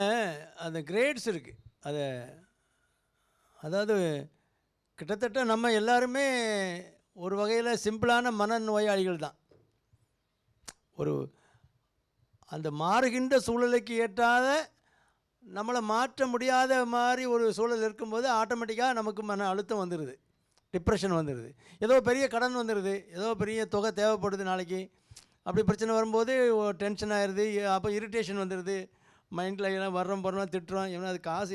அந்த கிரேட்ஸ் இருக்குது அதை அதாவது கிட்டத்தட்ட நம்ம எல்லாருமே ஒரு வகையில் சிம்பிளான மனநோயாளிகள் தான். ஒரு அந்த மாறுகின்ற சூழலுக்கு ஏற்றாத நம்மளை மாற்ற முடியாத மாதிரி ஒரு சூழல் இருக்கும்போது ஆட்டோமேட்டிக்காக நமக்கு மன அழுத்தம் வந்துடுது டிப்ரெஷன் வந்துடுது ஏதோ பெரிய கடன் வந்துடுது ஏதோ பெரிய தொகை தேவைப்படுது நாளைக்கு. அப்படி பிரச்சனை வரும்போது டென்ஷன் ஆயிடுது அப்போ இரிட்டேஷன் வந்துடுது மைண்டில் எல்லாம் வர்றோம் போகிறோம் திட்டுறோம். ஏன்னா அது காசு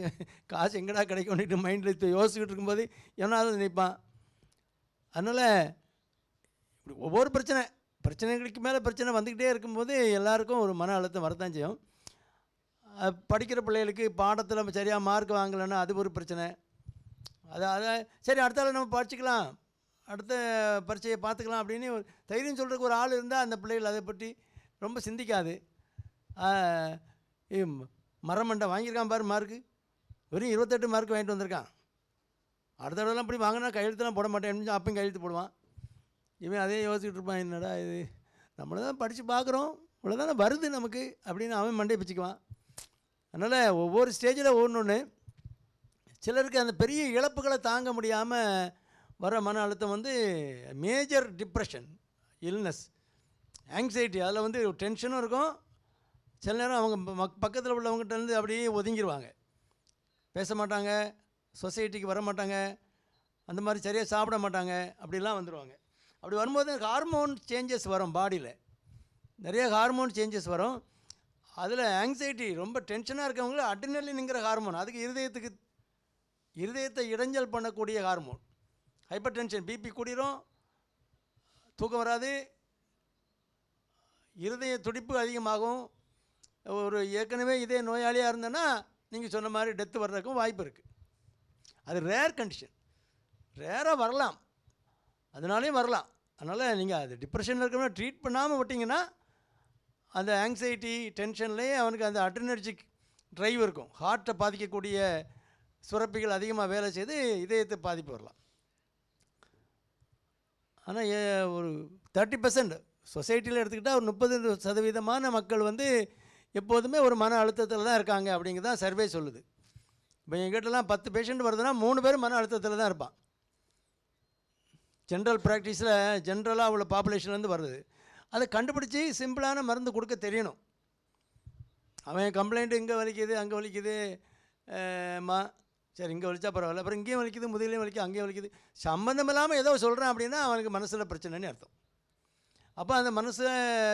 காசு எங்கடா கிடைக்கும்னுட்டு மைண்டில் யோசிச்சுக்கிட்டு இருக்கும்போது எவனாவது நினைப்பான். அதனால் இப்படி ஒவ்வொரு பிரச்சனை பிரச்சனைகளுக்கு மேலே பிரச்சனை வந்துக்கிட்டே இருக்கும்போது எல்லாருக்கும் ஒரு மன அழுத்தம் வரத்தான் செய்யும். படிக்கிற பிள்ளைகளுக்கு பாடத்தில் சரியாக மார்க் வாங்கலைன்னா அது ஒரு பிரச்சனை. அது அதை சரி அடுத்தால நம்ம படிச்சுக்கலாம். அடுத்த பரீட்சையை பார்த்துக்கலாம் அப்படின்னு ஒரு தைரியம் சொல்கிறதுக்கு ஒரு ஆள் இருந்தால் அந்த பிள்ளைகள் அதை பற்றி ரொம்ப சிந்திக்காது. மரமண்டை வாங்கியிருக்கான் பாரு மார்க்கு. வெறும் இருபத்தெட்டு மார்க் வாங்கிட்டு வந்திருக்கான். அடுத்த தடவைலாம் இப்படி வாங்கினா கையெழுத்துலாம் போட மாட்டேன். அப்பயும் கையெழுத்து போடுவான். இவன் அதே யோசிச்சுட்டு இருப்பான் என்னடா இது? நம்மளை தான் படித்து பார்க்குறோம். இவ்வளோதானே வருது நமக்கு? அப்படின்னு அவன் மண்டையை பிச்சுக்குவான். அதனால் ஒவ்வொரு ஸ்டேஜில் ஒன்று சிலருக்கு அந்த பெரிய இழப்புகளை தாங்க முடியாமல் வர மன அழுத்தம் வந்து மேஜர் டிப்ரெஷன் இல்னஸ் ஆங்ஸைட்டி அதில் வந்து டென்ஷனும் இருக்கும். சில நேரம் அவங்க மக் பக்கத்தில் உள்ளவங்ககிட்டருந்து அப்படியே ஒதுங்கிடுவாங்க பேச மாட்டாங்க சொசைட்டிக்கு வர மாட்டாங்க அந்த மாதிரி சரியாக சாப்பிட மாட்டாங்க அப்படிலாம் வந்துடுவாங்க அப்படி வரும்போது ஹார்மோன் சேஞ்சஸ் வரும் பாடியில் நிறைய ஹார்மோன் சேஞ்சஸ் வரும். அதில் ஆங்ஸைட்டி ரொம்ப டென்ஷனாக இருக்கவங்க அட்ரினலின்ங்கிற ஹார்மோன் அதுக்கு இருதயத்துக்கு இருதயத்தை இடைஞ்சல் பண்ணக்கூடிய ஹார்மோன் ஹைப்பர் டென்ஷன் பிபி கூடிரும் தூக்கம் வராது இருதய துடிப்பு அதிகமாகும் ஒரு ஏற்கனவே இதே நோயாளியாக இருந்தேன்னா நீங்கள் சொன்ன மாதிரி டெத்து வர்றதுக்கும் வாய்ப்பு இருக்குது அது ரேர் கண்டிஷன் ரேராக வரலாம். அதனாலேயும் வரலாம். அதனால் நீங்கள் அது டிப்ரெஷனில் இருக்கிறவங்க ட்ரீட் பண்ணாமல் விட்டிங்கன்னா அந்த ஆங்ஸைட்டி டென்ஷன்லேயே அவனுக்கு அந்த அட்ரினர்ஜிக் ட்ரைவ் இருக்கும். ஹார்ட்டை பாதிக்கக்கூடிய சுரப்பிகள் அதிகமாக வேலை செய்து இதயத்தை பாதிப்பு வரலாம். ஆனால் ஏ ஒரு தேர்ட்டி பர்சன்ட் சொசைட்டியில் எடுத்துக்கிட்டால் ஒரு முப்பது சதவீதமான மக்கள் வந்து எப்போதுமே ஒரு மன அழுத்தத்தில் தான் இருக்காங்க அப்படிங்கிறதான் சர்வே சொல்லுது. இப்போ எங்கிட்டலாம் பத்து பேஷண்ட் வருதுன்னா மூணு பேர் மன அழுத்தத்தில் தான் இருப்பான். ஜென்ரல் ப்ராக்டிஸில் ஜென்ரலாக உள்ள பாப்புலேஷன்லேருந்து வருது. அதை கண்டுபிடிச்சி சிம்பிளான மருந்து கொடுக்க தெரியணும். அவன் கம்ப்ளைண்ட் இங்கே வலிக்குது அங்கே வலிக்குது மா சரி இங்கே வலிச்சா பரவாயில்ல. அப்புறம் இங்கேயும் வலிக்குது முதுகிலையும் வலிக்குது அங்கேயும் வலிக்குது. சம்மந்தம் இல்லாமல் ஏதோ சொல்கிறான் அப்படின்னா அவனுக்கு மனசில் பிரச்சனைன்னு அர்த்தம். அப்போ அந்த மனசை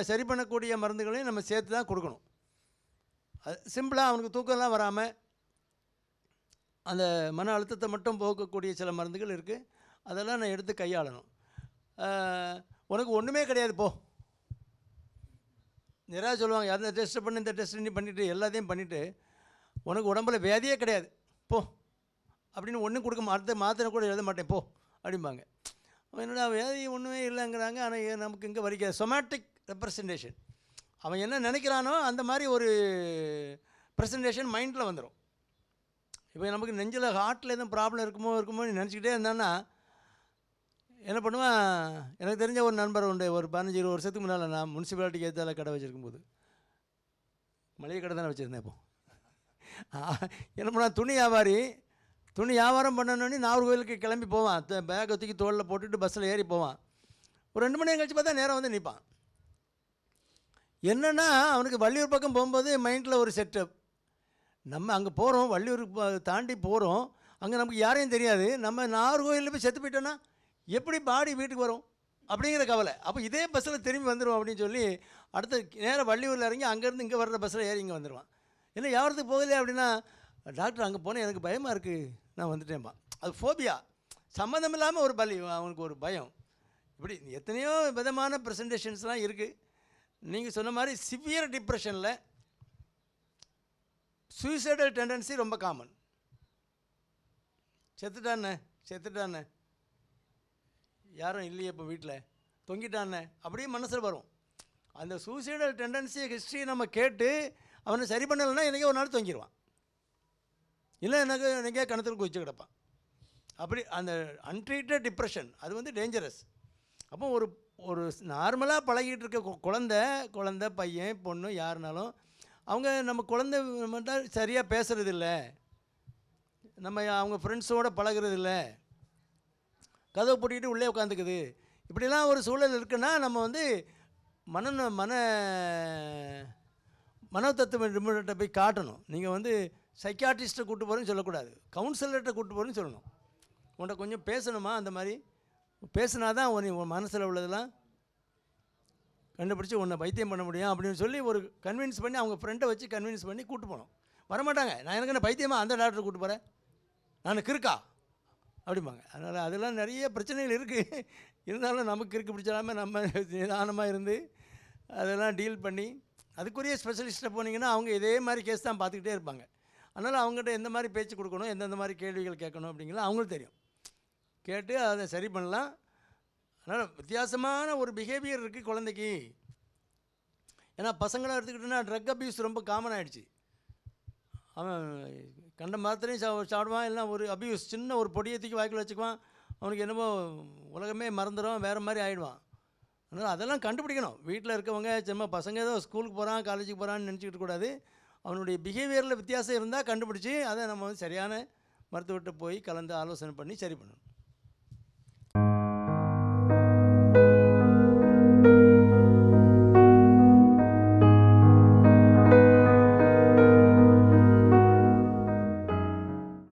சரி பண்ணக்கூடிய மருந்துகளையும் நம்ம சேர்த்து தான் கொடுக்கணும். சிம்பிளாக அவனுக்கு தூக்கம்லாம் வராமல் அந்த மன அழுத்தத்தை மட்டும் போக்கக்கூடிய சில மருந்துகள் இருக்குது அதெல்லாம் நான் எடுத்து கையாளணும். உனக்கு ஒன்றுமே கிடையாது போ. நிறையா சொல்லுவாங்க அந்த டெஸ்ட்டு பண்ணி இந்த டெஸ்ட் நீ பண்ணிவிட்டு எல்லாத்தையும் பண்ணிவிட்டு உனக்கு உடம்புல வேதியே கிடையாது போ. அப்படின்னு ஒன்றும் கொடுக்க மா- அடுத்த மாத்திரை கூட எழுத மாட்டேன் போ அப்படிம்பாங்க. என்னோட என்னடா வியாதி ஒன்றுமே இல்லைங்கிறாங்க ஆனால் நமக்கு இங்கே வரைக்காது சொமேட்டிக் ரெப்ரசன்டேஷன் அவன் என்ன நினைக்கிறானோ அந்த மாதிரி ஒரு ப்ரெசன்டேஷன் மைண்டில் வந்துடும் இப்போ நமக்கு நெஞ்சில் ஹார்ட்டில் எதுவும் ப்ராப்ளம் இருக்குமோ இருக்குமோ நினச்சிக்கிட்டே இருந்தான்னா என்ன பண்ணுவான்? எனக்கு தெரிஞ்ச ஒரு நண்பர் உண்டு ஒரு பதினஞ்சு இருபது வருஷத்துக்கு முன்னால் நான் முனிசிபாலிட்டி ஏற்றால கடை வச்சுருக்கும் போது. மளிகை கடை தானே வச்சுருந்தேன் இப்போ. என்ன பண்ணா துணி வியாபாரி துணி வியாபாரம் பண்ணணுன்னு நாகர்கோவிலுக்கு கிளம்பி போவான். பேக்கை தூக்கி தோளில் போட்டுட்டு பஸ்ஸில் ஏறி போவான். ஒரு ரெண்டு மணி கழிச்சு பார்த்தா நேரம் வந்து நிற்பான். என்னென்னா அவனுக்கு வள்ளியூர் பக்கம் போகும்போது மைண்டில் ஒரு செட்டப். நம்ம அங்கே போகிறோம் வள்ளியூர் தாண்டி போகிறோம் அங்கே நமக்கு யாரையும் தெரியாது. நம்ம நாகர்கோவிலில் போய் செத்து போயிட்டோன்னா எப்படி பாடி வீட்டுக்கு வரும்? அப்படிங்கிற கவலை. அப்போ இதே பஸ்ஸில் திரும்பி வந்துடும் அப்படின்னு சொல்லி அடுத்த நேராக வள்ளியூரில் இறங்கி அங்கேருந்து இங்கே வர்ற பஸ்ஸில் ஏறி இங்கே வந்துடுவான் இல்லை வியாபாரத்துக்கு போகலையே அப்படின்னா டாக்டர் அங்கே போனால் எனக்கு பயமாக இருக்குது நான் வந்துட்டேன்ப்பா. அது ஃபோபியா சம்மந்தம் இல்லாமல் ஒரு பலி அவனுக்கு ஒரு பயம். இப்படி எத்தனையோ விதமான ப்ரெசன்டேஷன்ஸ்லாம் இருக்குது நீங்கள் சொன்ன மாதிரி சிவியர் டிப்ரெஷனில் சூசைடல் டெண்டன்சி ரொம்ப காமன் செத்துட்டானே செத்துட்டானே. யாரும் இல்லையே இப்போ வீட்டில் தொங்கிட்டானே. அப்படியே மனசில் வரும். அந்த சூசைடல் டெண்டன்சி ஹிஸ்ட்ரி நம்ம கேட்டு அவனை சரி பண்ணலைன்னா எனக்கே ஒரு நாள் தொங்கிடுவான் இல்லை எனக்கு எனக்கே கணத்தில் குதிச்சு கிடப்பான். அப்படி அந்த அன்ட்ரீட்டட் டிப்ரெஷன் அது வந்து டேஞ்சரஸ் அப்போ ஒரு ஒரு நார்மலாக பழகிட்டு இருக்க குழந்த குழந்தை பையன் பொண்ணு யாருனாலும் அவங்க நம்ம குழந்தை மட்டும் சரியாக பேசுகிறதில்ல நம்ம அவங்க ஃப்ரெண்ட்ஸோடு பழகிறதில்ல. கதவை பூட்டிக்கிட்டு உள்ளே உட்காந்துக்குது. இப்படிலாம் ஒரு சூழல் இருக்குன்னா நம்ம வந்து மன மன மனோதத்துவ நிபுணர்கிட்ட போய் காட்டணும். நீங்கள் வந்து சைக்காட்ரிஸ்ட்டை கூட்டு போகிறேன்னு சொல்லக்கூடாது. கவுன்சிலர்கிட்ட கூப்பிட்டு போகிறேன்னு சொல்லணும். உன்கிட்ட கொஞ்சம் பேசணுமா அந்த மாதிரி? பேசினா தான் உன் உன் மனசில் உள்ளதெல்லாம் கண்டுபிடிச்சி உன்னை பைத்தியம் பண்ண முடியும் அப்படின்னு சொல்லி ஒரு கன்வின்ஸ் பண்ணி அவங்க ஃப்ரெண்டை வச்சு கன்வின்ஸ் பண்ணி கூப்பிட்டு போகணும் வரமாட்டாங்க. நான் எனக்கு என்ன பைத்தியமாக அந்த டாக்டரை கூட்டு போகிறேன் நான் கிறுக்கா? அப்படிம்பாங்க. அதனால் அதெல்லாம் நிறைய பிரச்சனைகள் இருக்குது இருந்தாலும் நமக்கு இருக்கு பிடிச்சாம நம்ம நிதானமாக இருந்து அதெல்லாம் டீல் பண்ணி அதுக்குரிய ஸ்பெஷலிஸ்ட்டை போனீங்கன்னா அவங்க இதே மாதிரி கேஸ் தான் பார்த்துக்கிட்டே இருப்பாங்க. அதனால் அவங்ககிட்ட எந்த மாதிரி பேச்சு கொடுக்கணும் எந்தெந்த மாதிரி கேள்விகள் கேட்கணும் அப்படிங்கிறது அவங்களுக்கு தெரியும். கேட்டு அதை சரி பண்ணலாம். அதனால் வித்தியாசமான ஒரு பிஹேவியர் இருக்குது குழந்தைக்கு. ஏன்னா பசங்களை எடுத்துக்கிட்டோன்னா ட்ரக் அப்யூஸ் ரொம்ப காமன் ஆகிடுச்சு அவன் கண்ட மாத்திரையும் சா சாப்பிடுவான் இல்லை ஒரு அபியூஸ் சின்ன ஒரு பொடியை தூக்கி வாய்க்குள்ள வச்சுக்குவான். அவனுக்கு என்னமோ உலகமே மறந்துடும் வேறு மாதிரி ஆகிடுவான் அதனால் அதெல்லாம் கண்டுபிடிக்கணும். வீட்டில் இருக்கவங்க சும்மா பசங்க ஏதோ ஸ்கூலுக்கு போகிறான் காலேஜுக்கு போகிறான்னு நினச்சிக்கிட்டு கூடாது. அவனுடைய பிஹேவியரில் வித்தியாசம் இருந்தால் கண்டுபிடிச்சி அதை நம்ம வந்து சரியான மருத்துவர்கிட்ட போய் கலந்து ஆலோசனை பண்ணி சரி பண்ணணும்.